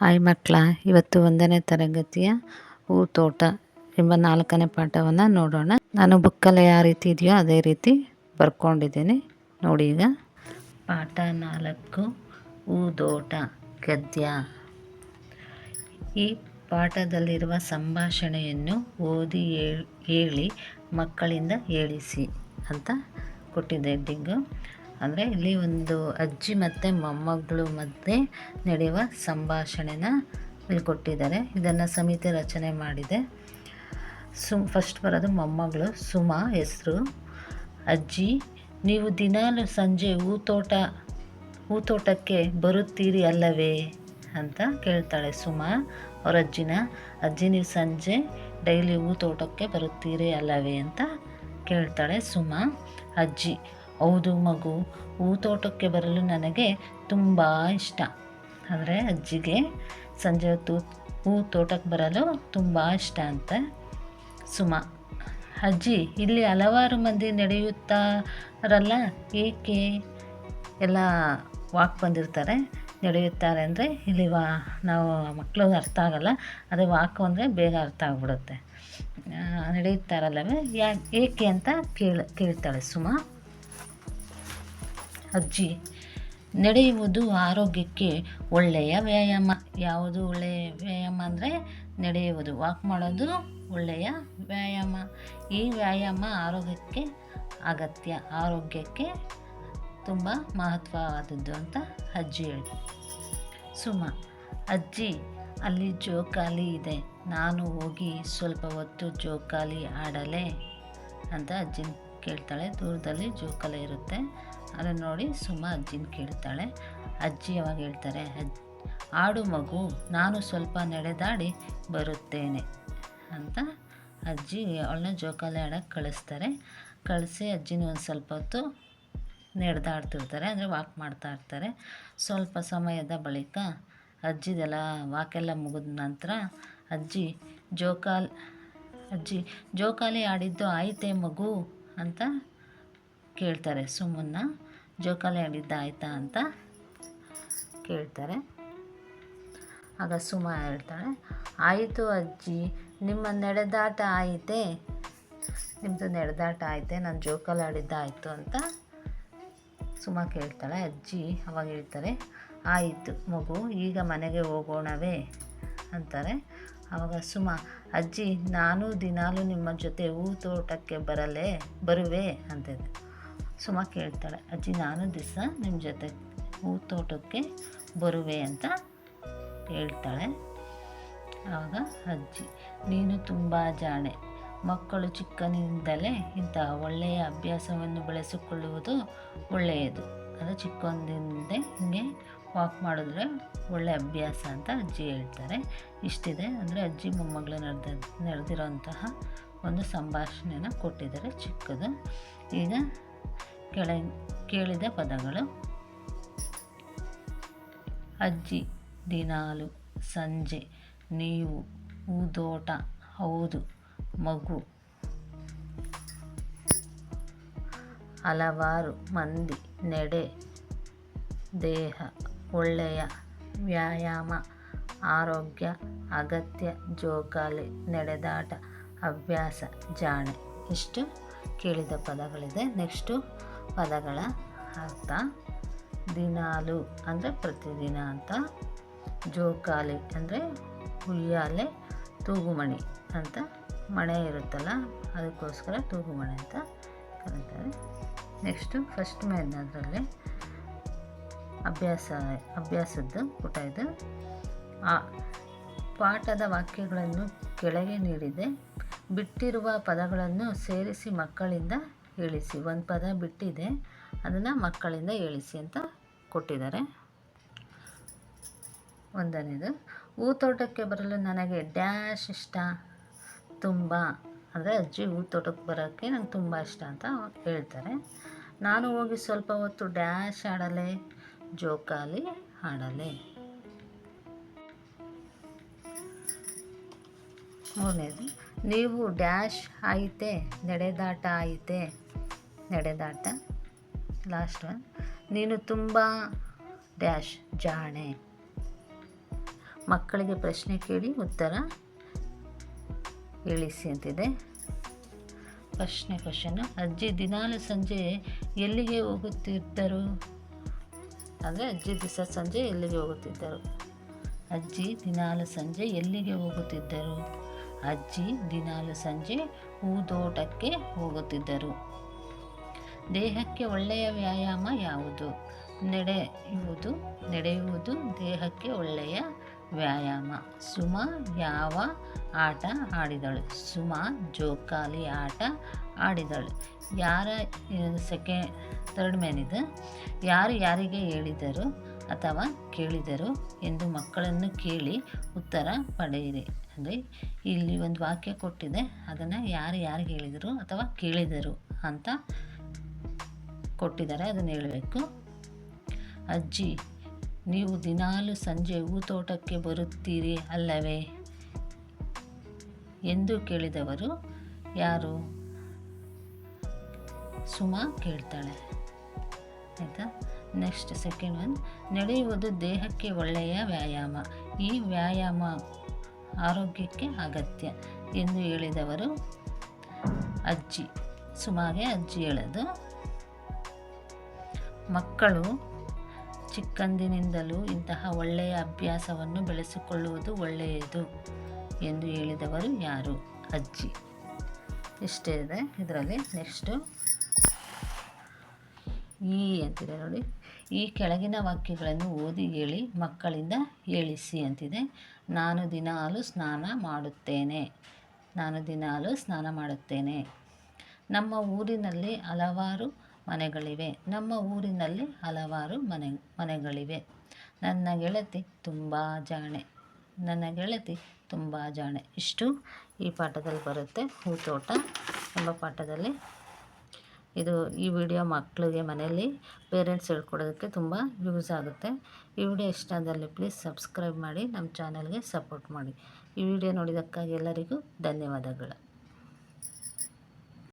Hi ಮಕ್ಕಳ, ಇವತ್ತು ಒಂದನೇ ತರಗತಿಯ ಹೂ ತೋಟ ಎಂಬ ನಾಲ್ಕನೇ ಪಾಠವನ್ನು ನೋಡೋಣ. ನಾನು ಬುಕ್ಕಲ್ಲಿ ಯಾವ ರೀತಿ ಇದೆಯೋ ಅದೇ ರೀತಿ ಬರ್ಕೊಂಡಿದ್ದೀನಿ. ನೋಡಿ ಈಗ. ಪಾಠ ನಾಲ್ಕು ಹೂ ತೋಟ ಗದ್ಯ. ಈ ಪಾಠದಲ್ಲಿರುವ ಸಂಭಾಷಣೆಯನ್ನು ಓದಿ ಹೇಳಿ ಮಕ್ಕಳಿಂದ ಹೇಳಿಸಿ ಅಂತ ಕೊಟ್ಟಿದ್ದೆ ಹೆಡ್ಡಿಂಗು. ಅಂದರೆ ಇಲ್ಲಿ ಒಂದು ಅಜ್ಜಿ ಮತ್ತು ಮೊಮ್ಮಗಳು ಮಧ್ಯೆ ನಡೆಯುವ ಸಂಭಾಷಣೆನ ಇಲ್ಲಿ ಕೊಟ್ಟಿದ್ದಾರೆ. ಇದನ್ನು ಸಮಿತಿ ರಚನೆ ಮಾಡಿದೆ. ಸುಮ್ ಫಸ್ಟ್ ಬರೋದು ಮೊಮ್ಮಗಳು. ಸುಮಾ, ಹೆಸರು. ಅಜ್ಜಿ, ನೀವು ದಿನಾಲು ಸಂಜೆ ಹೂತೋಟ, ಹೂತೋಟಕ್ಕೆ ಬರುತ್ತೀರಿ ಅಲ್ಲವೇ ಅಂತ ಕೇಳ್ತಾಳೆ ಸುಮಾ ಅವ್ರ ಅಜ್ಜಿನ. ಅಜ್ಜಿ, ನೀವು ಸಂಜೆ ಡೈಲಿ ಹೂ ತೋಟಕ್ಕೆ ಬರುತ್ತೀರಿ ಅಲ್ಲವೇ ಅಂತ ಕೇಳ್ತಾಳೆ ಸುಮಾ. ಅಜ್ಜಿ ಹೌದು ಮಗು ಹೂ ತೋಟಕ್ಕೆ ಬರಲು ನನಗೆ ತುಂಬ ಇಷ್ಟ. ಆದರೆ ಅಜ್ಜಿಗೆ ಸಂಜೆ ಹೊತ್ತು ಹೂ ತೋಟಕ್ಕೆ ಬರಲು ತುಂಬ ಇಷ್ಟ ಅಂತ ಸುಮ. ಅಜ್ಜಿ, ಇಲ್ಲಿ ಹಲವಾರು ಮಂದಿ ನಡೆಯುತ್ತಾರಲ್ಲ? ಏಕೆ? ಎಲ್ಲ ವಾಕ್ ಬಂದಿರ್ತಾರೆ. ನಡೆಯುತ್ತಾರೆ ಅಂದರೆ ಇಲ್ಲಿ ವಾ, ನಾವು ಮಕ್ಕಳು ಅರ್ಥ ಆಗಲ್ಲ. ಅದೇ ವಾಕ್ ಅಂದರೆ ಬೇಗ ಅರ್ಥ ಆಗ್ಬಿಡುತ್ತೆ. ನಡೆಯುತ್ತಾರಲ್ಲವೇ? ಯಾ, ಏಕೆ ಅಂತ ಕೇಳ, ಕೇಳ್ತಾಳೆ ಸುಮಾ. ಅಜ್ಜಿ ನಡೆಯುವುದು ಆರೋಗ್ಯಕ್ಕೆ ಒಳ್ಳೆಯ ವ್ಯಾಯಾಮ. ಯಾವುದು ಒಳ್ಳೆಯ ವ್ಯಾಯಾಮ ಅಂದರೆ ನಡೆಯುವುದು. ವಾಕ್ ಮಾಡೋದು ಒಳ್ಳೆಯ ವ್ಯಾಯಾಮ. ಈ ವ್ಯಾಯಾಮ ಆರೋಗ್ಯಕ್ಕೆ ಅಗತ್ಯ. ಆರೋಗ್ಯಕ್ಕೆ ತುಂಬ ಮಹತ್ವವಾದದ್ದು ಅಂತ ಅಜ್ಜಿ ಹೇಳಿ ಸುಮ, ಅಜ್ಜಿ, ಅಲ್ಲಿ ಜೋಕಾಲಿ ಇದೆ. ನಾನು ಹೋಗಿ ಸ್ವಲ್ಪ ಹೊತ್ತು ಜೋಕಾಲಿ ಆಡಲೇ ಅಂತ ಅಜ್ಜಿನ ಕೇಳ್ತಾಳೆ, ದೂರದಲ್ಲಿ ಜೋಕಾಲಿ ಇರುತ್ತೆ. ಅದನ್ನು ನೋಡಿ ಸುಮ್ಮ ಅಜ್ಜಿನ ಕೇಳ್ತಾಳೆ. ಅಜ್ಜಿ ಯಾವಾಗ ಹೇಳ್ತಾರೆ, ಅಜ್, ಆಡು ಮಗು, ನಾನು ಸ್ವಲ್ಪ ನಡೆದಾಡಿ ಬರುತ್ತೇನೆ ಅಂತ ಅಜ್ಜಿ ಅವಳನ್ನ ಜೋಕಾಲಿ ಆಡೋಕ್ಕೆ ಕಳಿಸ್ತಾರೆ. ಕಳಿಸಿ ಅಜ್ಜಿನ ಒಂದು ಸ್ವಲ್ಪ ಹೊತ್ತು ನಡೆದಾಡ್ತಿರ್ತಾರೆ, ಅಂದರೆ ವಾಕ್ ಮಾಡ್ತಾ ಇರ್ತಾರೆ. ಸ್ವಲ್ಪ ಸಮಯದ ಬಳಿಕ ಅಜ್ಜಿದೆಲ್ಲ ವಾಕೆಲ್ಲ ಮುಗಿದ ನಂತರ ಅಜ್ಜಿ ಜೋಕಾಲ್, ಅಜ್ಜಿ ಜೋಕಾಲಿ ಆಡಿದ್ದು ಆಯಿತೇ ಮಗು ಅಂತ ಕೇಳ್ತಾರೆ. ಸುಮ್ಮನ ಜೋಕಾಲಿ ಆಡಿದ್ದು ಆಯಿತಾ ಅಂತ ಕೇಳ್ತಾರೆ. ಆಗ ಸುಮ ಹೇಳ್ತಾಳೆ, ಆಯಿತು ಅಜ್ಜಿ, ನಿಮ್ಮ ನಡೆದಾಟ ಆಯಿತೆ? ನಿಮ್ಮದು ನಡೆದಾಟ ಆಯಿತೆ? ನಾನು ಜೋಕಾಲಿ ಆಡಿದ್ದಾಯಿತು ಅಂತ ಸುಮ ಕೇಳ್ತಾಳೆ. ಅಜ್ಜಿ ಅವಾಗ ಹೇಳ್ತಾರೆ, ಆಯಿತು ಮಗು, ಈಗ ಮನೆಗೆ ಹೋಗೋಣವೇ? ಅಂತಾರೆ. ಆವಾಗ, ಸುಮ, ಅಜ್ಜಿ, ನಾನು ದಿನಾಲೂ ನಿಮ್ಮ ಜೊತೆ ಹೂ ತೋಟಕ್ಕೆ ಬರಲೇ, ಬರುವೆ? ಅಂತಿದೆ ಸುಮ ಕೇಳ್ತಾಳೆ, ಅಜ್ಜಿ, ನಾನು ದಿವಸ ನಿಮ್ಮ ಜೊತೆ ಹೂ ತೋಟಕ್ಕೆ ಬರುವೆ ಅಂತ ಹೇಳ್ತಾಳೆ. ಆವಾಗ, ಅಜ್ಜಿ, ನೀನು ತುಂಬ ಜಾಣೆ. ಮಕ್ಕಳು ಚಿಕ್ಕನಿಂದಲೇ ಇಂತಹ ಒಳ್ಳೆಯ ಅಭ್ಯಾಸವನ್ನು ಬೆಳೆಸಿಕೊಳ್ಳುವುದು ಒಳ್ಳೆಯದು. ಅದು ಚಿಕ್ಕಂದಿಂದ ಹಿಂಗೆ ವಾಕ್ ಮಾಡಿದ್ರೆ ಒಳ್ಳೆ ಅಭ್ಯಾಸ ಅಂತ ಅಜ್ಜಿ ಹೇಳ್ತಾರೆ. ಇಷ್ಟಿದೆ. ಅಂದರೆ ಅಜ್ಜಿ ಮೊಮ್ಮಗಳು ನಡೆದ, ನಡೆದಿರೋಂತಹ ಒಂದು ಸಂಭಾಷಣೆನ ಕೊಟ್ಟಿದ್ದಾರೆ ಚಿಕ್ಕದು. ಈಗ ಕೆಳ, ಕೇಳಿದ ಪದಗಳು. ಅಜ್ಜಿ ದಿನಾಲು ಸಂಜೆ ನೀವು ಊದೋಟ, ಹೌದು, ಮಗು. ಹಲವಾರು ಮಂದಿ ನೆಡೆ, ದೇಹ ಒಳ್ಳೆಯ ವ್ಯಾಯಾಮ, ಆರೋಗ್ಯ, ಅಗತ್ಯ ಜೋಕಾಲಿ, ನಡೆದಾಟ, ಅಭ್ಯಾಸ, ಜಾಣೆ. ಇಷ್ಟು ಕೇಳಿದ ಪದಗಳಿದೆ. ನೆಕ್ಸ್ಟು ಪದಗಳ ಅರ್ಥ. ದಿನಾಲು ಅಂದರೆ ಪ್ರತಿದಿನ ಅಂತ. ಜೋಕಾಲಿ ಅಂದರೆ ಉಯ್ಯಾಲೆ ತೂಗುಮಣಿ ಅಂತ. ಮಣೆ ಇರುತ್ತಲ್ಲ, ಅದಕ್ಕೋಸ್ಕರ ತೂಗುಮಣೆ ಅಂತ ಕರೀತಾರೆ. ನೆಕ್ಸ್ಟು ಫಸ್ಟ್ ಮೇಲಿನದರಲ್ಲಿ ಅಭ್ಯಾಸ, ಅಭ್ಯಾಸದ್ದು ಪುಟ ಇದು. ಆ ಪಾಠದ ವಾಕ್ಯಗಳನ್ನು ಕೆಳಗೆ ನೀಡಿದೆ. ಬಿಟ್ಟಿರುವ ಪದಗಳನ್ನು ಸೇರಿಸಿ ಮಕ್ಕಳಿಂದ ಹೇಳಿಸಿ. ಒಂದು ಪದ ಬಿಟ್ಟಿದೆ, ಅದನ್ನು ಮಕ್ಕಳಿಂದ ಹೇಳಿಸಿ ಅಂತ ಕೊಟ್ಟಿದ್ದಾರೆ. ಒಂದನೇದು ಹೂ ತೋಟಕ್ಕೆ ಬರಲು ನನಗೆ ಡ್ಯಾಶ್ ಇಷ್ಟ. ತುಂಬ, ಅಂದರೆ ಅಜ್ಜಿ ಹೂ ತೋಟಕ್ಕೆ ಬರೋಕ್ಕೆ ನಂಗೆ ತುಂಬ ಇಷ್ಟ ಅಂತ ಹೇಳ್ತಾರೆ. ನಾನು ಹೋಗಿ ಸ್ವಲ್ಪ ಹೊತ್ತು ಡ್ಯಾಶ್ ಆಡಲೆ ಜೋಕಾಲಿ ಆಡಲೆ ಮೂರನೇದು, ನೀವು ಡ್ಯಾಶ್ ಆಯಿತೆ, ನಡೆದಾಟ ಆಯಿತೆ. ನಡೆದಾಟ, ಲಾಸ್ಟ್ ಒನ್, ನೀನು ತುಂಬ ಡ್ಯಾಶ್ ಜಾಣೆ. ಮಕ್ಕಳಿಗೆ ಪ್ರಶ್ನೆ ಕೇಳಿ ಉತ್ತರ ಇಳಿಸಿ ಅಂತಿದೆ. ಪ್ರಶ್ನೆ, ಕ್ವಶನ್, ಅಜ್ಜಿ ದಿನಾಲು ಸಂಜೆ ಎಲ್ಲಿಗೆ ಹೋಗುತ್ತಿದ್ದರು? ಅಂದರೆ ಅಜ್ಜಿ ದಿವಸ ಸಂಜೆ ಎಲ್ಲಿಗೆ ಹೋಗುತ್ತಿದ್ದರು? ಅಜ್ಜಿ ದಿನಾಲು ಸಂಜೆ ಎಲ್ಲಿಗೆ ಹೋಗುತ್ತಿದ್ದರು? ಅಜ್ಜಿ ದಿನಾಲು ಸಂಜೆ ಹೂದೋಟಕ್ಕೆ ಹೋಗುತ್ತಿದ್ದರು. ದೇಹಕ್ಕೆ ಒಳ್ಳೆಯ ವ್ಯಾಯಾಮ ಯಾವುದು? ನಡೆಯುವುದು ನಡೆಯುವುದು ದೇಹಕ್ಕೆ ಒಳ್ಳೆಯ ವ್ಯಾಯಾಮ. ಸುಮ ಯಾವ ಆಟ ಆಡಿದಳು? ಸುಮ ಜೋಕಾಲಿ ಆಟ ಆಡಿದಳು. ಯಾರ ಸೆಕೆಂಡ್ ಥರ್ಡ್ ಮ್ಯಾನ್ ಇದು? ಯಾರು ಯಾರಿಗೆ ಹೇಳಿದರು ಅಥವಾ ಕೇಳಿದರು ಎಂದು ಮಕ್ಕಳನ್ನು ಕೇಳಿ ಉತ್ತರ ಪಡೆಯಿರಿ. ಅಂದರೆ ಇಲ್ಲಿ ಒಂದು ವಾಕ್ಯ ಕೊಟ್ಟಿದೆ. ಅದನ್ನು ಯಾರು ಯಾರಿಗೆ ಹೇಳಿದರು ಅಥವಾ ಕೇಳಿದರು ಅಂತ ಕೊಟ್ಟಿದ್ದಾರೆ. ಅದನ್ನು ಹೇಳಬೇಕು. ಅಜ್ಜಿ ನೀವು ದಿನಾಲು ಸಂಜೆ ಹೂತೋಟಕ್ಕೆ ಬರುತ್ತೀರಿ ಅಲ್ಲವೇ? ಎಂದು ಕೇಳಿದವರು, ಯಾರು? ಸುಮಾ ಕೇಳ್ತಾಳೆ. ಆಯಿತಾ? ನೆಕ್ಸ್ಟ್ ಸೆಕೆಂಡ್ ಒನ್ ನಡೆಯುವುದು ದೇಹಕ್ಕೆ ಒಳ್ಳೆಯ ವ್ಯಾಯಾಮ. ಈ ವ್ಯಾಯಾಮ ಆರೋಗ್ಯಕ್ಕೆ ಅಗತ್ಯ ಎಂದು ಹೇಳಿದವರು ಅಜ್ಜಿ. ಸುಮಾಗೆ ಅಜ್ಜಿ ಹೇಳೋದು, ಮಕ್ಕಳು ಚಿಕ್ಕಂದಿನಿಂದಲೂ ಇಂತಹ ಒಳ್ಳೆಯ ಅಭ್ಯಾಸವನ್ನು ಬೆಳೆಸಿಕೊಳ್ಳುವುದು ಒಳ್ಳೆಯದು ಎಂದು ಹೇಳಿದವರು ಯಾರು? ಅಜ್ಜಿ. ಇಷ್ಟೇ ಇದೆ ಇದರಲ್ಲಿ? ನೆಕ್ಸ್ಟು. ಈ ಅಂತಿದೆ ನೋಡಿ. ಈ ಕೆಳಗಿನ ವಾಕ್ಯಗಳನ್ನು ಓದಿ ಹೇಳಿ, ಮಕ್ಕಳಿಂದ ಹೇಳಿಸಿ ಅಂತಿದೆ. ನಾನು ದಿನಾಲು ಸ್ನಾನ ಮಾಡುತ್ತೇನೆ. ನಾನು ದಿನಾಲು ಸ್ನಾನ ಮಾಡುತ್ತೇನೆ. ನಮ್ಮ ಊರಿನಲ್ಲಿ ಹಲವಾರು ಮನೆಗಳಿವೆ. ನಮ್ಮ ಊರಿನಲ್ಲಿ ಹಲವಾರು ಮನೆ, ಮನೆಗಳಿವೆ. ನನ್ನ ಗೆಳತಿ ತುಂಬ ಜಾಣೆ. ನನ್ನ ಗೆಳತಿ ತುಂಬ ಜಾಣೆ. ಇಷ್ಟು ಈ ಪಾಠದಲ್ಲಿ ಬರುತ್ತೆ. ಹೂತೋಟ ಎಂಬ ಪಾಠದಲ್ಲಿ. ಇದು ಈ ವಿಡಿಯೋ ಮಕ್ಕಳಿಗೆ ಮನೆಯಲ್ಲಿ ಪೇರೆಂಟ್ಸ್ ಹೇಳ್ಕೊಡೋದಕ್ಕೆ ತುಂಬ ಯೂಸ್ ಆಗುತ್ತೆ. ಈ ವಿಡಿಯೋ ಇಷ್ಟ ಆದಲ್ಲಿ ಪ್ಲೀಸ್ ಸಬ್ಸ್ಕ್ರೈಬ್ ಮಾಡಿ, ನಮ್ಮ ಚಾನಲ್ಗೆ ಸಪೋರ್ಟ್ ಮಾಡಿ. ಈ ವಿಡಿಯೋ ನೋಡಿದ್ದಕ್ಕಾಗಿ ಎಲ್ಲರಿಗೂ ಧನ್ಯವಾದಗಳು.